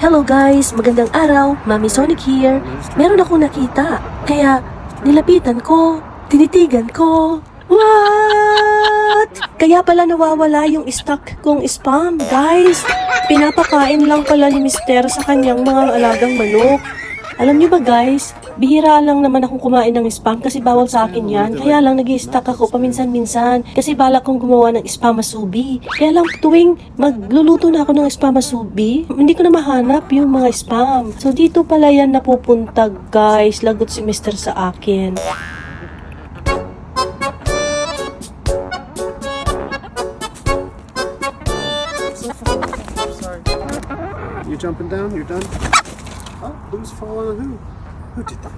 Hello guys, magandang araw. Mami Sonic here. Meron akong nakita. Kaya nilapitan ko, tinitigan ko. What? Kaya pala nawawala yung stock kong spam, guys. Pinapakain lang pala ni Mister sa kanyang mga alagang manok. Alam niyo ba guys, bihira lang naman akong kumain ng spam kasi bawal sa akin yan. Kaya lang nag stock ako paminsan-minsan kasi balak kong gumawa ng spam masubi. Kaya lang tuwing magluluto na ako ng spam masubi, hindi ko na mahanap yung mga spam. So dito pala yan napupunta guys, lagot si Mr. sa akin. You jumping down? You're done? Who's falling on who? Who did that?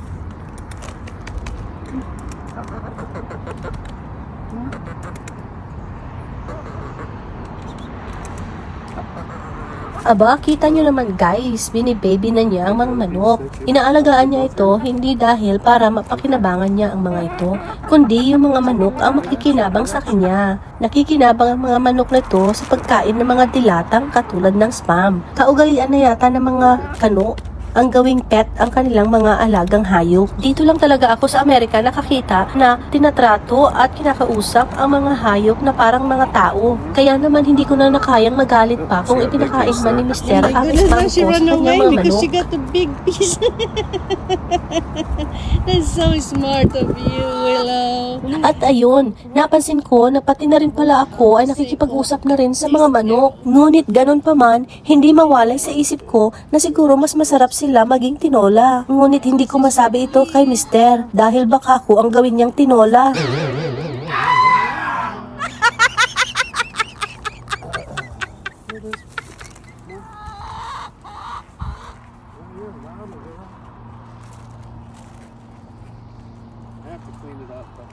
Aba, kita nyo naman guys, binibaby na niya ang mga manok. Inaalagaan niya ito hindi dahil para mapakinabangan niya ang mga ito, kundi yung mga manok ang makikinabang sa kanya. Nakikinabang ang mga manok na ito sa pagkain ng mga dilatang katulad ng spam. Kaugalian na yata ng mga kano ang gawing pet ang kanilang mga alagang hayop. Dito lang talaga ako sa Amerika nakakita na tinatrato at kinakausap ang mga hayop na parang mga tao. Kaya naman hindi ko na nakayang magalit pa kung ipinakain man ni my ang ran kanyang away mga because manok. she got the big piece. That's so smart of you, Willow. At ayun, napansin ko na pati na rin pala ako ay nakikipag-usap na rin sa mga manok. Ngunit ganun pa man, hindi mawalay sa isip ko na siguro mas masarap sila maging tinola. Ngunit hindi ko masabi ito kay Mister dahil baka ako ang gawin niyang tinola. I have to clean it up, but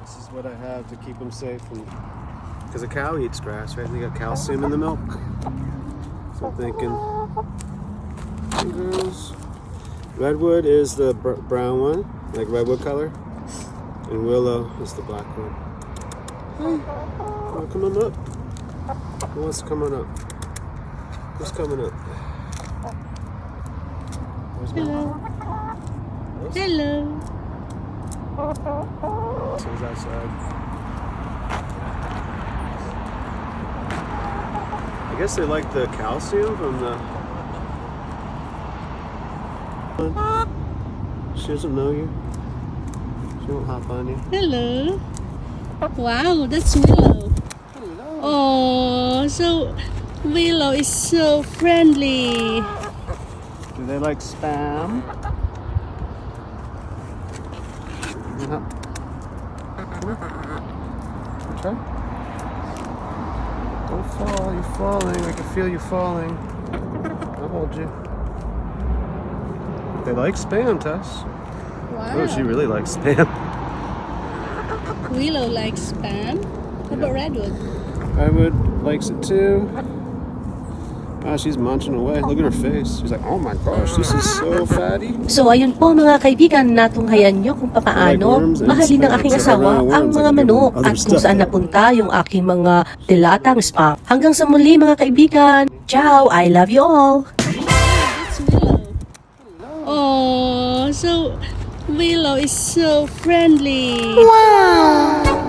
this is what I have to keep them safe. Because a cow eats grass, right? They got calcium in the milk. So I'm thinking. Girls. Redwood is the br- brown one, like redwood color, and willow is the black one. Hey, come on up? Who wants to come on up? Who's coming up? Where's my Hello. Hello. So he's outside. I guess they like the calcium from the. She doesn't know you. She won't hop on you. Hello. Wow, that's Willow. Hello. Oh, so Willow is so friendly. Do they like spam? Yeah. Okay. Don't fall, you're falling. I can feel you falling. I'll hold you. They like spam, Tess. Wow. Oh, she really likes spam. Willow likes spam. How about Redwood? Redwood likes it too. Ah, she's munching away. Look at her face. She's like, oh my gosh, this is so fatty. So ayun po mga kaibigan, natunghayan nyo kung papaano mahalin ng aking asawa like ang mga manok at kung saan napunta yung aking mga dilatang spam. Hanggang sa muli mga kaibigan. Ciao! I love you all! That's Willow. Oh, so Willow is so friendly. They like spam.